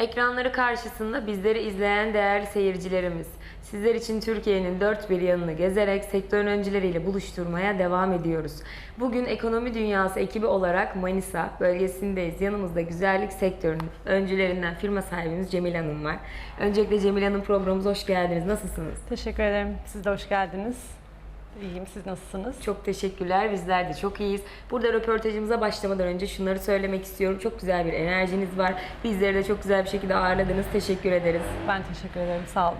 Ekranları karşısında bizleri izleyen değerli seyircilerimiz, sizler için Türkiye'nin dört bir yanını gezerek sektörün öncüleriyle buluşturmaya devam ediyoruz. Bugün Ekonomi Dünyası ekibi olarak Manisa bölgesindeyiz. Yanımızda güzellik sektörünün öncülerinden firma sahibimiz Cemil Hanım var. Öncelikle Cemil Hanım programımıza hoş geldiniz. Nasılsınız? Teşekkür ederim. Siz de hoş geldiniz. İyiyim. Siz nasılsınız? Çok teşekkürler. Bizler de çok iyiyiz. Burada röportajımıza başlamadan önce şunları söylemek istiyorum. Çok güzel bir enerjiniz var. Bizleri de çok güzel bir şekilde ağırladınız. Teşekkür ederiz. Ben teşekkür ederim. Sağ olun.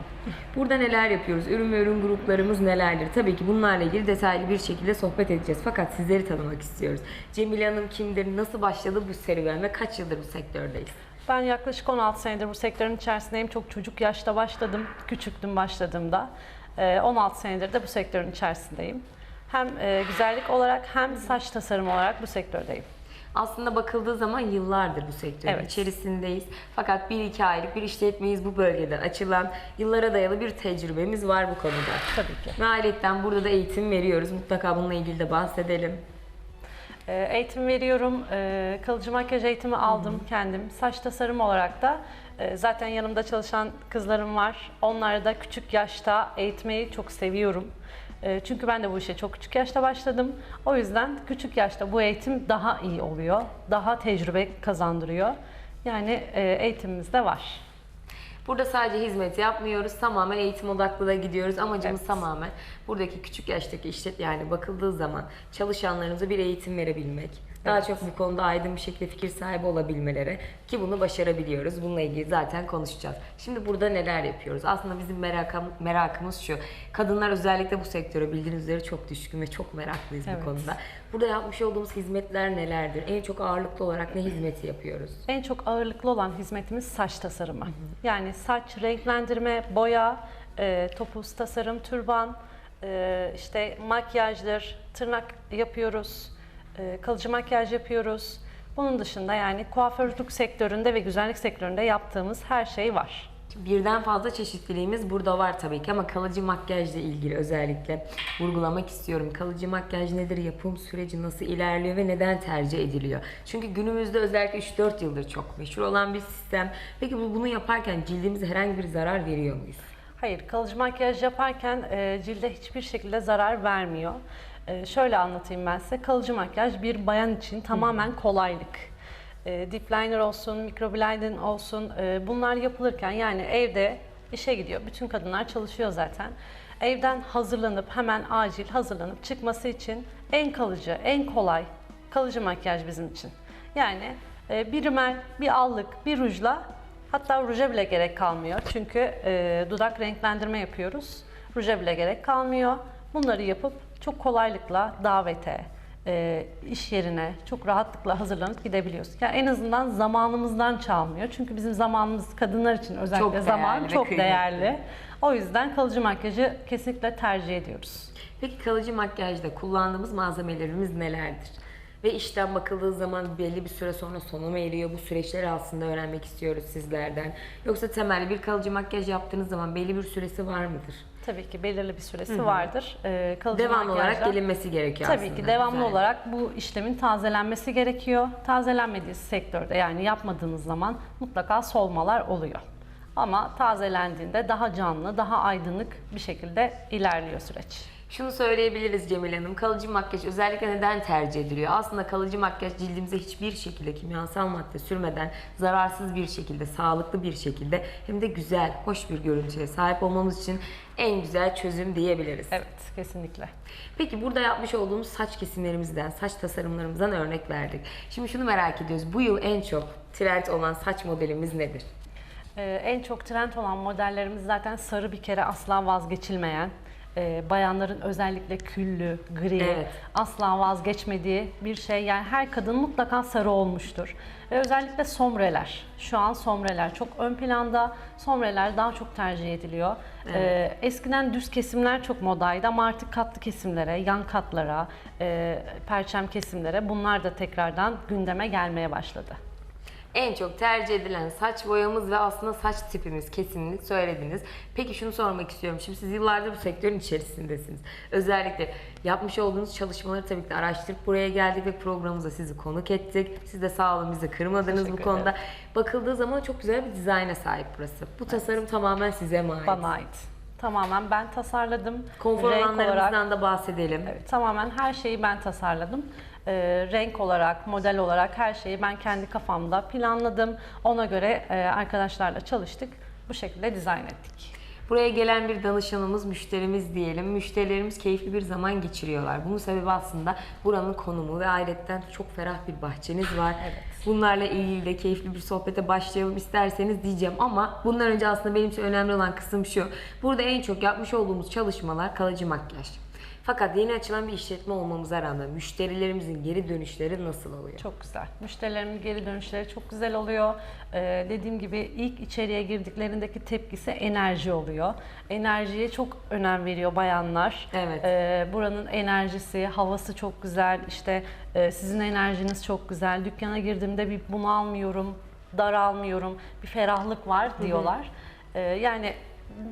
Burada neler yapıyoruz? Ürün ve ürün gruplarımız nelerdir? Tabii ki bunlarla ilgili detaylı bir şekilde sohbet edeceğiz. Fakat sizleri tanımak istiyoruz. Cemile Hanım kimdir? Nasıl başladı bu serüven ve kaç yıldır bu sektördeyiz? Ben yaklaşık 16 senedir bu sektörün içerisindeyim. Çok çocuk yaşta başladım. Küçüktüm başladığımda. Ee, 16 senedir de bu sektörün içerisindeyim. Hem e, güzellik olarak hem saç tasarım olarak bu sektördeyim. Aslında bakıldığı zaman yıllardır bu sektörün Evet. içerisindeyiz. Fakat bir iki aylık bir işletmeyiz bu bölgede açılan yıllara dayalı bir tecrübemiz var bu konuda. Tabii ki. Ve ayrıca burada da eğitim veriyoruz. Mutlaka bununla ilgili de bahsedelim. Ee, Eğitim veriyorum. Ee, Kalıcı makyaj eğitimi aldım kendim. Saç tasarım olarak da zaten yanımda çalışan kızlarım var. Onları da küçük yaşta eğitmeyi çok seviyorum. E, Çünkü ben de bu işe çok küçük yaşta başladım. O yüzden küçük yaşta bu eğitim daha iyi oluyor. Daha tecrübe kazandırıyor. Yani e, eğitimimiz de var. Burada sadece hizmet yapmıyoruz. Tamamen eğitim odaklı da gidiyoruz. Amacımız Evet. tamamen buradaki küçük yaştaki işlet yani bakıldığı zaman çalışanlarımıza bir eğitim verebilmek. Daha Evet. çok bu konuda aydın bir şekilde fikir sahibi olabilmeleri ki bunu başarabiliyoruz. Bununla ilgili zaten konuşacağız. Şimdi burada neler yapıyoruz? Aslında bizim merakım, merakımız şu. Kadınlar özellikle bu sektöre bildiğiniz üzere çok düşkün ve çok meraklıyız Evet. bu konuda. Burada yapmış olduğumuz hizmetler nelerdir? En çok ağırlıklı olarak ne hizmeti yapıyoruz? En çok ağırlıklı olan hizmetimiz saç tasarımı. Yani saç renklendirme, boya, e, topuz tasarım, türban, e, işte makyajdır, tırnak yapıyoruz, kalıcı makyaj yapıyoruz. Bunun dışında yani kuaförlük sektöründe ve güzellik sektöründe yaptığımız her şey var. Birden fazla çeşitliliğimiz burada var tabii ki ama kalıcı makyajla ilgili özellikle vurgulamak istiyorum. Kalıcı makyaj nedir, yapım süreci nasıl ilerliyor ve neden tercih ediliyor? Çünkü günümüzde özellikle 3-4 yıldır çok meşhur olan bir sistem. Peki bu- bunu yaparken cildimize herhangi bir zarar veriyor muyuz? Hayır, kalıcı makyaj yaparken e, cilde hiçbir şekilde zarar vermiyor. E, şöyle anlatayım ben size. Kalıcı makyaj bir bayan için tamamen kolaylık. E, deep liner olsun, microblading olsun e, bunlar yapılırken yani evde işe gidiyor. Bütün kadınlar çalışıyor zaten. Evden hazırlanıp hemen acil hazırlanıp çıkması için en kalıcı, en kolay kalıcı makyaj bizim için. Yani e, bir rimel, bir allık, bir rujla Hatta ruja bile gerek kalmıyor. Çünkü e, dudak renklendirme yapıyoruz. Ruja bile gerek kalmıyor. Bunları yapıp çok kolaylıkla davete, e, iş yerine çok rahatlıkla hazırlanıp gidebiliyoruz. Yani en azından zamanımızdan çalmıyor. Çünkü bizim zamanımız kadınlar için özellikle Çok zaman çok kıymetli. değerli. O yüzden kalıcı makyajı kesinlikle tercih ediyoruz. Peki kalıcı makyajda kullandığımız malzemelerimiz nelerdir? Ve işten bakıldığı zaman belli bir süre sonra sona mı eriyor? Bu süreçleri aslında öğrenmek istiyoruz sizlerden. Yoksa temelli bir kalıcı makyaj yaptığınız zaman belli bir süresi var mıdır? Tabii ki belirli bir süresi vardır. E, kalıcı Devamlı olarak gelinmesi gerekiyor Tabii aslında. ki devamlı Güzel. olarak bu işlemin tazelenmesi gerekiyor. Tazelenmediği sektörde yani yapmadığınız zaman mutlaka solmalar oluyor. Ama tazelendiğinde daha canlı, daha aydınlık bir şekilde ilerliyor süreç. Şunu söyleyebiliriz Cemil Hanım. Kalıcı makyaj özellikle neden tercih ediliyor? Aslında kalıcı makyaj cildimize hiçbir şekilde kimyasal madde sürmeden zararsız bir şekilde, sağlıklı bir şekilde hem de güzel, hoş bir görüntüye sahip olmamız için en güzel çözüm diyebiliriz. Evet, kesinlikle. Peki burada yapmış olduğumuz saç kesimlerimizden, saç tasarımlarımızdan örnek verdik. Şimdi şunu merak ediyoruz. Bu yıl en çok trend olan saç modelimiz nedir? Ee, en çok trend olan modellerimiz zaten sarı bir kere asla vazgeçilmeyen. E, bayanların özellikle küllü, gri, Evet. asla vazgeçmediği bir şey. Yani her kadın mutlaka sarı olmuştur. Ve özellikle somreler. Şu an somreler çok ön planda. Somreler daha çok tercih ediliyor. Ee, eskiden düz kesimler çok modaydı ama artık katlı kesimlere, yan katlara, e, perçem kesimlere bunlar da tekrardan gündeme gelmeye başladı. En çok tercih edilen saç boyamız ve aslında saç tipimiz kesimini söylediniz. Peki şunu sormak istiyorum. Şimdi siz yıllardır bu sektörün içerisindesiniz. Özellikle yapmış olduğunuz çalışmaları tabii ki de araştırıp buraya geldik ve programımıza sizi konuk ettik. Siz de sağ olun bizi kırmadınız bu Teşekkür konuda. Bakıldığı zaman çok güzel bir dizayna sahip burası. Bu tasarım tamamen size mi ait? Bana ait. Tamamen ben tasarladım. Konfor Renk alanlarımızdan da bahsedelim. Evet, tamamen her şeyi ben tasarladım. Ee, renk olarak, model olarak her şeyi ben kendi kafamda planladım. Ona göre e, arkadaşlarla çalıştık. Bu şekilde dizayn ettik. Buraya gelen bir danışanımız, müşterimiz diyelim. Müşterilerimiz keyifli bir zaman geçiriyorlar. Bunun sebebi aslında buranın konumu ve ayrıca çok ferah bir bahçeniz var. Evet. Bunlarla ilgili de keyifli bir sohbete başlayalım isterseniz diyeceğim ama bundan önce aslında benim için önemli olan kısım şu. Burada en çok yapmış olduğumuz çalışmalar kalıcı makyaj. Fakat yeni açılan bir işletme olmamıza rağmen müşterilerimizin geri dönüşleri nasıl oluyor? Çok güzel. Müşterilerimin geri dönüşleri çok güzel oluyor. Ee, dediğim gibi ilk içeriye girdiklerindeki tepkisi enerji oluyor. Enerjiye çok önem veriyor bayanlar. Evet. Ee, buranın enerjisi, havası çok güzel. İşte e, sizin enerjiniz çok güzel. Dükkana girdiğimde bir bunalmıyorum, daralmıyorum, bir ferahlık var diyorlar. Ee, yani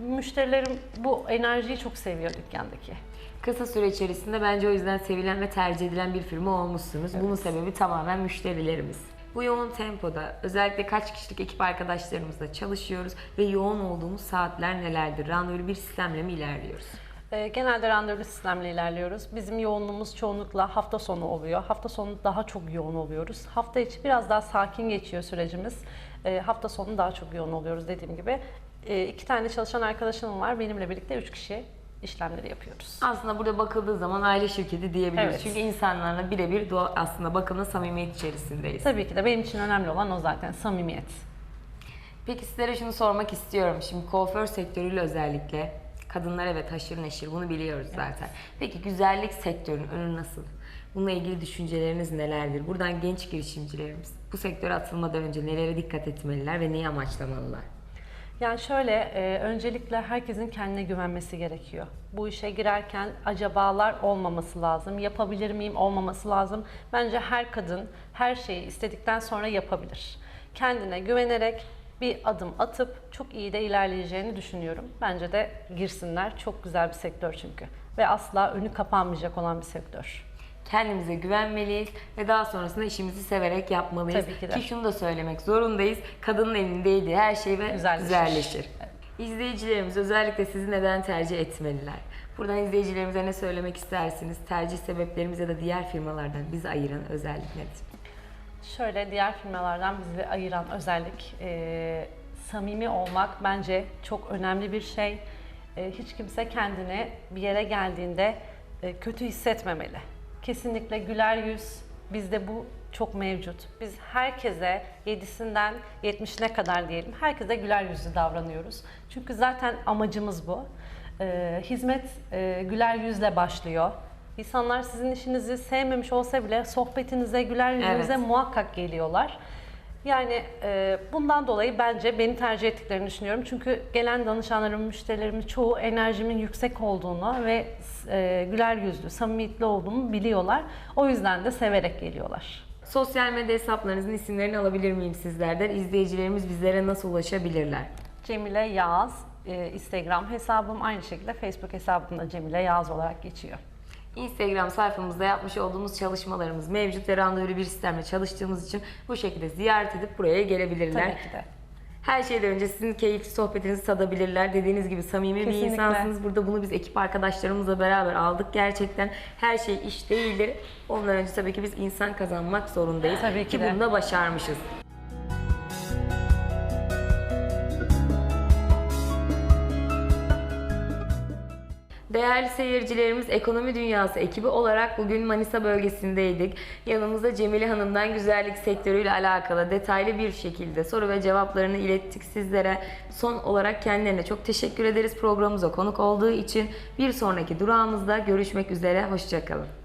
müşterilerim bu enerjiyi çok seviyor dükkandaki. Kısa süre içerisinde bence o yüzden sevilen ve tercih edilen bir firma olmuşsunuz. Bunun sebebi tamamen müşterilerimiz. Bu yoğun tempoda özellikle kaç kişilik ekip arkadaşlarımızla çalışıyoruz ve yoğun olduğumuz saatler nelerdir? Randevulu bir sistemle mi ilerliyoruz? Ee, Genelde randevu sistemle ilerliyoruz. Bizim yoğunluğumuz çoğunlukla hafta sonu oluyor. Hafta sonu daha çok yoğun oluyoruz. Hafta içi biraz daha sakin geçiyor sürecimiz. Ee, Hafta sonu daha çok yoğun oluyoruz dediğim gibi. Ee, iki tane çalışan arkadaşım var. Benimle birlikte üç kişi işlemleri yapıyoruz. Aslında burada bakıldığı zaman aile şirketi diyebiliriz. Evet. Çünkü insanlarla birebir aslında bakımla samimiyet içerisindeyiz. Tabii ki de benim için önemli olan o zaten samimiyet. Peki sizlere şunu sormak istiyorum. Şimdi kuaför sektörüyle özellikle kadınlar evet haşır neşir bunu biliyoruz zaten. Peki güzellik sektörünün önü nasıl? Bununla ilgili düşünceleriniz nelerdir? Buradan genç girişimcilerimiz bu sektöre atılmadan önce nelere dikkat etmeliler ve neyi amaçlamalılar? Yani şöyle, e, öncelikle herkesin kendine güvenmesi gerekiyor. Bu işe girerken acabalar olmaması lazım. Yapabilir miyim olmaması lazım. Bence her kadın her şeyi istedikten sonra yapabilir. Kendine güvenerek bir adım atıp çok iyi de ilerleyeceğini düşünüyorum. Bence de girsinler. Çok güzel bir sektör çünkü. Ve asla önü kapanmayacak olan bir sektör. Kendimize güvenmeliyiz ve daha sonrasında işimizi severek yapmalıyız. Tabii ki de. Ki şunu da söylemek zorundayız. Kadının elindeydi her şey ve Güzelleşir. güzelleşir. Evet. İzleyicilerimiz özellikle sizi neden tercih etmeliler? Buradan izleyicilerimize ne söylemek istersiniz? Tercih sebeplerimiz ya da diğer firmalardan bizi ayıran özellik nedir? Şöyle diğer firmalardan bizi ayıran özellik e, samimi olmak bence çok önemli bir şey. E, hiç kimse kendini bir yere geldiğinde e, kötü hissetmemeli. Kesinlikle güler yüz bizde bu çok mevcut. Biz herkese 7'sinden 70'ine kadar diyelim herkese güler yüzlü davranıyoruz. Çünkü zaten amacımız bu. E, hizmet e, güler yüzle başlıyor. İnsanlar sizin işinizi sevmemiş olsa bile sohbetinize, güler yüzünüze Evet. muhakkak geliyorlar. Yani e, bundan dolayı bence beni tercih ettiklerini düşünüyorum. Çünkü gelen danışanlarım, müşterilerimin çoğu enerjimin yüksek olduğunu ve e, güler yüzlü, samimiyetli olduğumu biliyorlar. O yüzden de severek geliyorlar. Sosyal medya hesaplarınızın isimlerini alabilir miyim sizlerden? İzleyicilerimiz bizlere nasıl ulaşabilirler? Cemile Yağız, e, Instagram hesabım aynı şekilde Facebook hesabım da Cemile Yağız olarak geçiyor. Instagram sayfamızda yapmış olduğumuz çalışmalarımız mevcut ve randevulu bir sistemle çalıştığımız için bu şekilde ziyaret edip buraya gelebilirler. Tabii ki de. Her şeyden önce sizin keyifli sohbetinizi tadabilirler. Dediğiniz gibi samimi bir Kesinlikle. insansınız. Burada bunu biz ekip arkadaşlarımızla beraber aldık gerçekten. Her şey iş değildir. Ondan önce tabii ki biz insan kazanmak zorundayız. Tabii ki ki de. bunu da başarmışız. Değerli seyircilerimiz Ekonomi Dünyası ekibi olarak bugün Manisa bölgesindeydik. Yanımızda Cemile Hanım'dan güzellik sektörüyle alakalı detaylı bir şekilde soru ve cevaplarını ilettik sizlere. Son olarak kendilerine çok teşekkür ederiz programımıza konuk olduğu için. Bir sonraki durağımızda görüşmek üzere. Hoşçakalın.